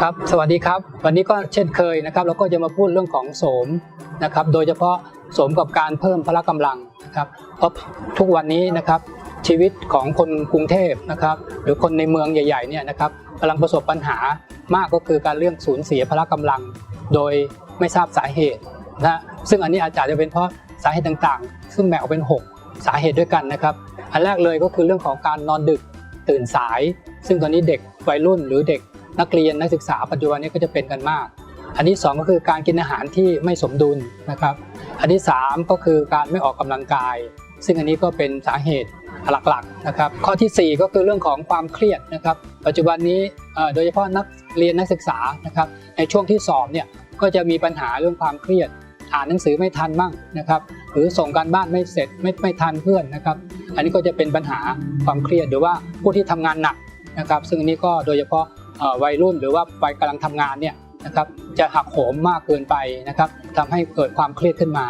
ครับสวัสดีครับ วันนี้ก็เช่นเคยนะครับ เราก็จะมาพูดเรื่องของโสมนะครับ โดยเฉพาะโสมกับการเพิ่มพละกำลังนะครับ เพราะทุกวันนี้นะครับชีวิตของคนกรุงเทพนะครับ หรือคนในเมืองใหญ่ๆเนี่ยนะครับกำลังประสบปัญหามากก็คือการเรื่องสูญเสียพละกำลัง โดยไม่ทราบสาเหตุนะซึ่งอันนี้อาจจะเป็นเพราะสาเหตุต่างๆ ซึ่งแบ่งออกเป็น 6 สาเหตุด้วยกันนะครับ อันแรกเลยก็คือเรื่องของการนอนดึกตื่นสาย ซึ่งตอนนี้เด็กวัยรุ่นหรือเด็ก นักเรียนนักศึกษาปัจจุบันนี้ก็จะเป็นกันมาก อันที่สองก็คือการกินอาหารที่ไม่สมดุลนะครับ อันที่สามก็คือการไม่ออกกำลังกาย ซึ่งอันนี้ก็เป็นสาเหตุหลักๆนะครับ ข้อทีสี่ 4 ก็คือเรื่องของความเครียดนะครับ ปัจจุบันนี้โดยเฉพาะนักเรียนนักศึกษานะครับ ในช่วงที่สอบเนี่ยก็จะมีปัญหาเรื่องความเครียด อ่านหนังสือไม่ทันบ้างนะครับ หรือส่งการบ้านไม่เสร็จไม่ไม่ทันเพื่อนนะครับ อันนี้ก็จะเป็นปัญหาความเครียดหรือว่าผู้ที่ทำงานหนักนะครับ ซึ่งอันนี้ก็โดยเฉพาะ วัยรุ่นหรือว่าวัยกำลังทำงานเนี่ยนะครับจะหักโหมมากเกินไปนะครับทำให้เกิดความเครียดขึ้นมา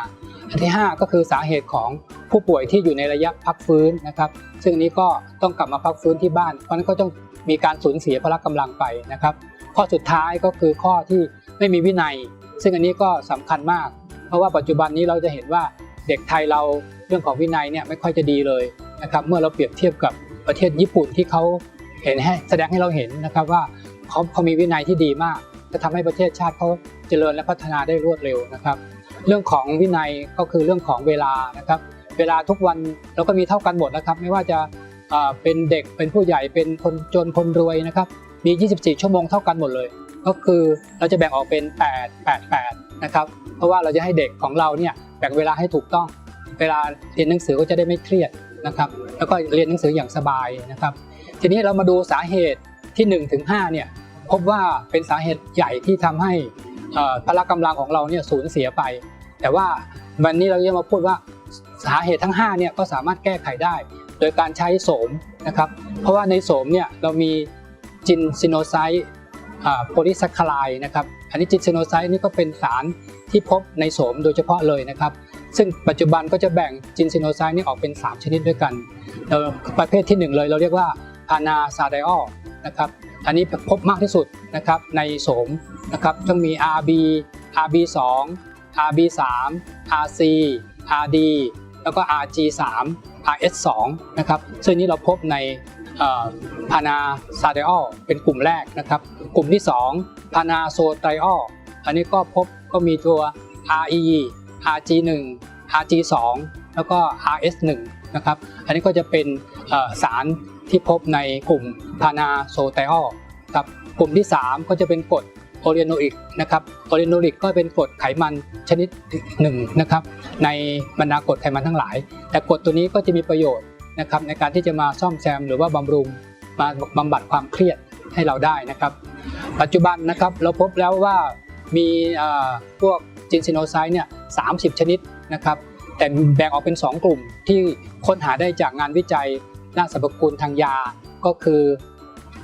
อันที่ 5 ก็คือสาเหตุของผู้ป่วยที่อยู่ในระยะพักฟื้นนะครับ ซึ่งนี้ก็ต้องกลับมาพักฟื้นที่บ้าน เพราะนั้นก็ต้องมีการสูญเสียพละกำลังไปนะครับ ข้อสุดท้ายก็คือข้อที่ไม่มีวินัย ซึ่งอันนี้ก็สำคัญมาก เพราะว่าปัจจุบันนี้เราจะเห็นว่าเด็กไทยเราเรื่องของวินัยเนี่ยไม่ค่อยจะดีเลยนะครับ เมื่อเราเปรียบเทียบกับประเทศญี่ปุ่นที่เขา เห็นให้แสดงให้เราเห็นนะครับว่าเขาเขามีวินัยที่ดีมาก จะทำให้ประเทศชาติเขาเจริญและพัฒนาได้รวดเร็วนะครับ เรื่องของวินัยก็คือเรื่องของเวลานะครับ เวลาทุกวันเราก็มีเท่ากันหมดนะครับ ไม่ว่าจะเอ่อเป็นเด็กเป็นผู้ใหญ่เป็นคนจนคนรวยนะครับ มี 24 ชั่วโมงเท่ากันหมดเลย ก็คือเราจะแบ่งออกเป็น 8 8 8 นะครับ เพราะว่าเราจะให้เด็กของเราเนี่ยแบ่งเวลาให้ถูกต้อง เวลาเรียนหนังสือก็จะได้ไม่เครียดนะครับ แล้วก็เรียนหนังสืออย่างสบายนะครับ ทีนี้เรามาดูสาเหตุที่1ถึง5เนี่ยพบว่าเป็นสาเหตุใหญ่ที่ทำให้พละกำลังของเราเนี่ยสูญเสียไป แต่ว่าวันนี้เราจะมาพูดว่าสาเหตุทั้ง5เนี่ยก็สามารถแก้ไขได้ โดยการใช้โสมนะครับ เพราะว่าในโสมเนี่ยเรามีจินซิโนไซต์โพลิสัคคาไลนะครับอันนี้จินซิโนไซต์นี่ก็เป็นสารที่พบในโสมโดยเฉพาะเลยนะครับ ซึ่งปัจจุบันก็จะแบ่งจินซิโนไซต์นี่ออกเป็น 3 ชนิดด้วยกันประเภทที่ 1 เลยเราเรียกว่า พานาซาไดออลนะครับอันนี้พบมากที่สุดนะครับในโสมนะครับต้องมี RB RB2 RB3 RC RD แล้วก็ RG3 RS2 นะครับซึ่งนี้เราพบในพานาซาเดออลเป็นกลุ่มแรกนะครับ กลุ่มที่2พานาโซไตรอลอันนี้ก็พบก็มีตัว RE RG1 RG2 แล้วก็ RS1 นะครับ อันนี้ก็จะเป็นสาร ที่พบในกลุ่มพานาโซไตอลครับกลุ่มที่ 3 ก็จะเป็นกรดโอเรโนอิกนะครับโอเรโนอิกก็เป็นกรดไขมันชนิดหนึ่งนะครับในบรรดากรดไขมันทั้งหลาย แต่กรดตัวนี้ก็จะมีประโยชน์นะครับในการที่จะมาซ่อมแซมหรือว่าบำรุงมาบำบัดความเครียดให้เราได้นะครับ ปัจจุบันนะครับเราพบแล้วว่ามีพวกจินซิโนไซด์เนี่ย30ชนิดนะครับแต่แบ่งออกเป็น 2 กลุ่มที่ค้นหาได้จากงานวิจัย ด้านสรรพคุณทางยา ก็คือ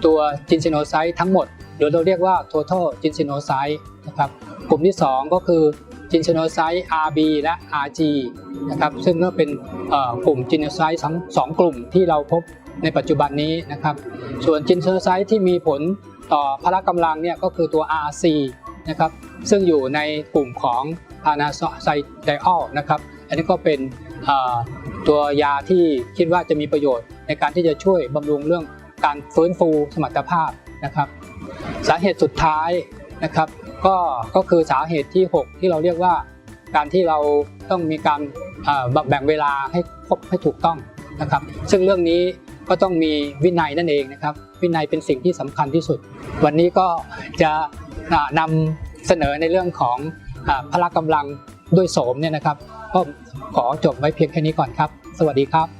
ตัวจินซิโนไซด์ทั้งหมดหรือเราเรียกว่า total จินซิโนไซด์นะครับกลุ่มที่ 2 ก็คือจินซิโนไซด์ RB และ RG นะครับซึ่งก็เป็นกลุ่มจินซิโนไซด์ทั้งสองกลุ่มที่เราพบในปัจจุบันนี้นะครับส่วนจินซิโนไซด์ที่มีผลต่อพละกำลังเนี่ยก็คือตัว RC นะครับซึ่งอยู่ในกลุ่มของพานาไซไดออลนะครับอันนี้ก็เป็นตัวยาที่คิดว่าจะมีประโยชน์ ในการที่จะช่วยบำรุงเรื่องการฟื้นฟูสมรรถภาพนะครับ สาเหตุสุดท้ายนะครับ ก็ก็คือสาเหตุที่ 6 ที่เราเรียกว่า การที่เราต้องมีการแบ่งเวลาให้ครบให้ถูกต้องนะครับ ซึ่งเรื่องนี้ก็ต้องมีวินัยนั่นเองนะครับ วินัยเป็นสิ่งที่สำคัญที่สุด วันนี้ก็จะอ่านำเสนอในเรื่องของอพละกำลังด้วยโสมเนี่ยนะครับก็ขอจบไว้เพียงแค่นี้ก่อนครับ สวัสดีครับ